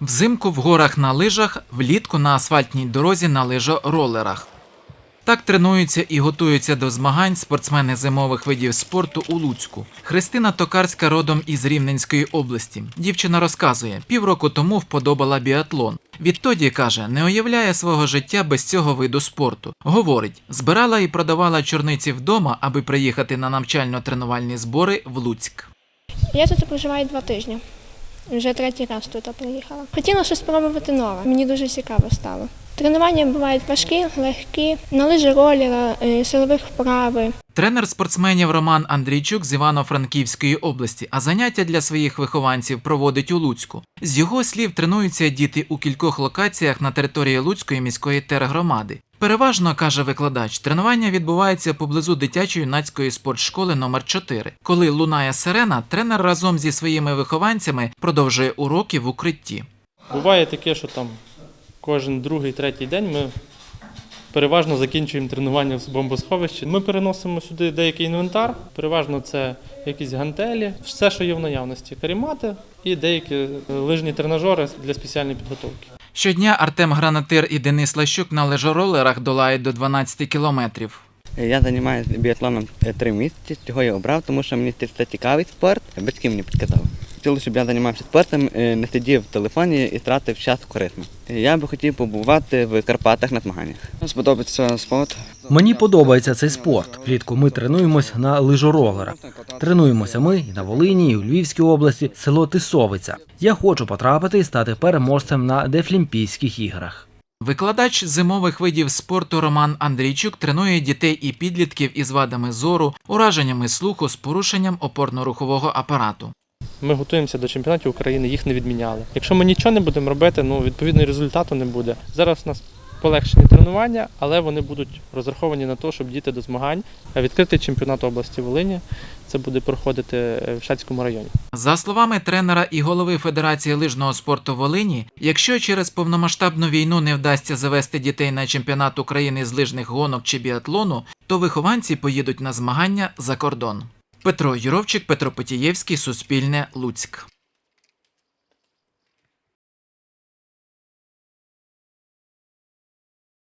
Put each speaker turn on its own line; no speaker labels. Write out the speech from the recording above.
Взимку в горах на лижах, влітку на асфальтній дорозі на лижоролерах. Так тренуються і готуються до змагань спортсмени зимових видів спорту у Луцьку. Христина Токарська родом із Рівненської області. Дівчина розказує, півроку тому вподобала біатлон. Відтоді каже, не уявляє свого життя без цього виду спорту. Говорить, збирала і продавала чорниці вдома, аби приїхати на навчально-тренувальні збори в Луцьк.
Я тут проживаю два тижні. Вже третій раз тут приїхала. Хотіла щось спробувати нове. Мені дуже цікаво стало. Тренування бувають важкі, легкі, на лижі ролера, силових вправи.
Тренер спортсменів Роман Андрійчук з Івано-Франківської області, а заняття для своїх вихованців проводить у Луцьку. З його слів тренуються діти у кількох локаціях на території Луцької міської тергромади. Переважно, каже викладач, тренування відбувається поблизу дитячо-юнацької спортшколи номер 4 Коли лунає сирена, тренер разом зі своїми вихованцями продовжує уроки в укритті.
Буває таке, що там кожен другий, третій день ми переважно закінчуємо тренування в бомбосховищі. Ми переносимо сюди деякий інвентар, переважно це якісь гантелі, все, що є в наявності, карімати і деякі е, лижні тренажери для спеціальної підготовки.
Щодня Артем Гранатир і Денис Лащук на лежоролерах долають до 12 кілометрів.
Я займаюся біатлоном е, три місяці. Цього я обрав, тому що мені це цікавий спорт. Батьки мені підказали. Хотіли, щоб я займався спортом, е, не сидів в телефоні і тратив час корисно. Я би хотів побувати в Карпатах на змаганнях.
Сподобається спорт.
Мені подобається цей спорт. Влітку ми тренуємось на лижоролерах. Тренуємося ми і на Волині, і у Львівській області, село Тисовиця. Я хочу потрапити і стати переможцем на Дефлімпійських іграх.
Викладач зимових видів спорту Роман Андрійчук тренує дітей і підлітків із вадами зору, ураженнями слуху з порушенням опорно-рухового апарату.
Ми готуємося до чемпіонатів України, їх не відміняли. Якщо ми нічого не будемо робити, ну відповідно результату не буде. Зараз у нас полегшені тренування, але вони будуть розраховані на те, щоб діти до змагань. А Відкритий чемпіонат області Волині це буде проходити е, в Шацькому районі.
За словами тренера і голови Федерації лижного спорту Волині, якщо через повномасштабну війну не вдасться завести дітей на чемпіонат України з лижних гонок чи біатлону, то вихованці поїдуть на змагання за кордон. Петро Юровчик, Петро Потієвський, Суспільне, Луцьк.